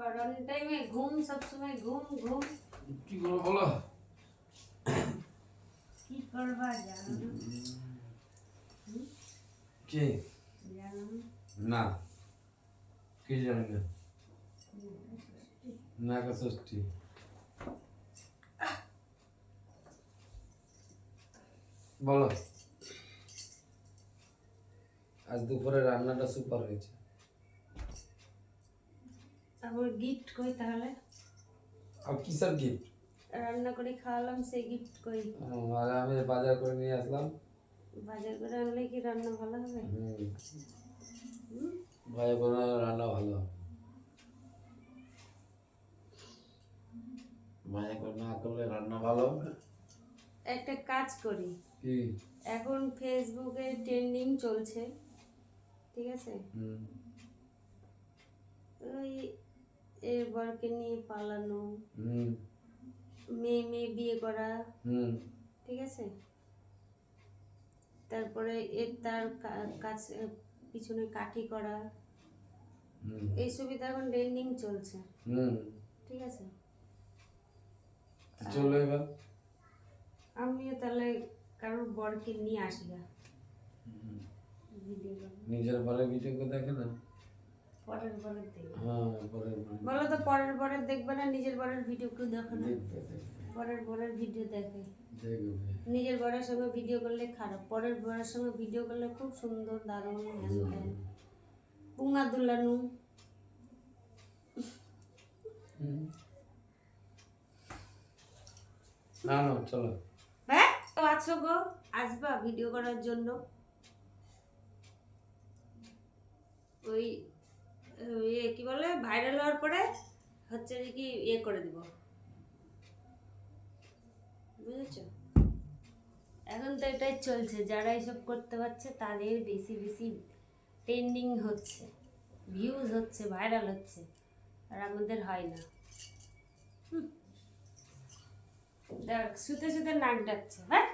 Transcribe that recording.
বাবা অন টাইমে ঘুম সবসময় ঘুম ঘুম। কি করব বলো? কি করবা জানো? না কে? জানো? না। না কি জানি না? নাকা ষষ্ঠী। বলো। আজ দুপুরে রান্নাটা সুপার হয়েছে। তারপর গিফট কই তাহলে। আর কিসের গিফট রান্না করে খাওয়ালাম সেই গিফট কই আর আমি বাজার করে নিয়ে আসলাম। বাজার করে আনলে কি রান্না ভালো হবে? বাজার করে রান্না ভালো হবে। বাজার করে না করলে রান্না ভালো হবে একটা কাজ করি। কি? এখন ফেসবুকে ট্রেন্ডিং চলছে। ঠিক আছে? হুম। ওই এর বরকে নিয়ে পালানো। মেয়ে মেয়ে বিয়ে করা। ঠিক আছে? তারপরে এর তার কা- কাজ পিছনে কাঠি করা। হুম। এইসবই তো এখন ট্রেন্ডিং চলছে। হুম। ঠিক আছে? চলো এবার। আমিও তাহলে কারোর বরকে নিয়ে আসি না। নিজের পরে ভিডিও দেখে না পরের বরের দেখবে। হ্যাঁ পরে বলো তো পরের বরের দেখবে না নিজের বরের ভিডিও কেউ দেখো না? দেখবে দেখবে। পরের ভিডিও দেখে। নিজের বরের সঙ্গে ভিডিও করলে খারাপ পরের বরের সঙ্গে ভিডিও করলে খুব সুন্দর দারুণ হ্যান পুঙা দুলানু। না না চলো। হ্যাঁ আছো গো আসবা ভিডিও করার জন্য। ওই ইয়ে কি বলে? ভাইরাল হওয়ার পরে হচ্ছে কি ইয়ে করে দিব। বুঝেছ? এখন তো এটাই চলছে, যারা এসব করতে পারছে তাদের বেশি বেশি ট্রেন্ডিং হচ্ছে ভিউজ হচ্ছে ভাইরাল হচ্ছে, আর আমাদের হয় না। দেখ শুতে শুতে নাক ডাকছে হ্যাঁ?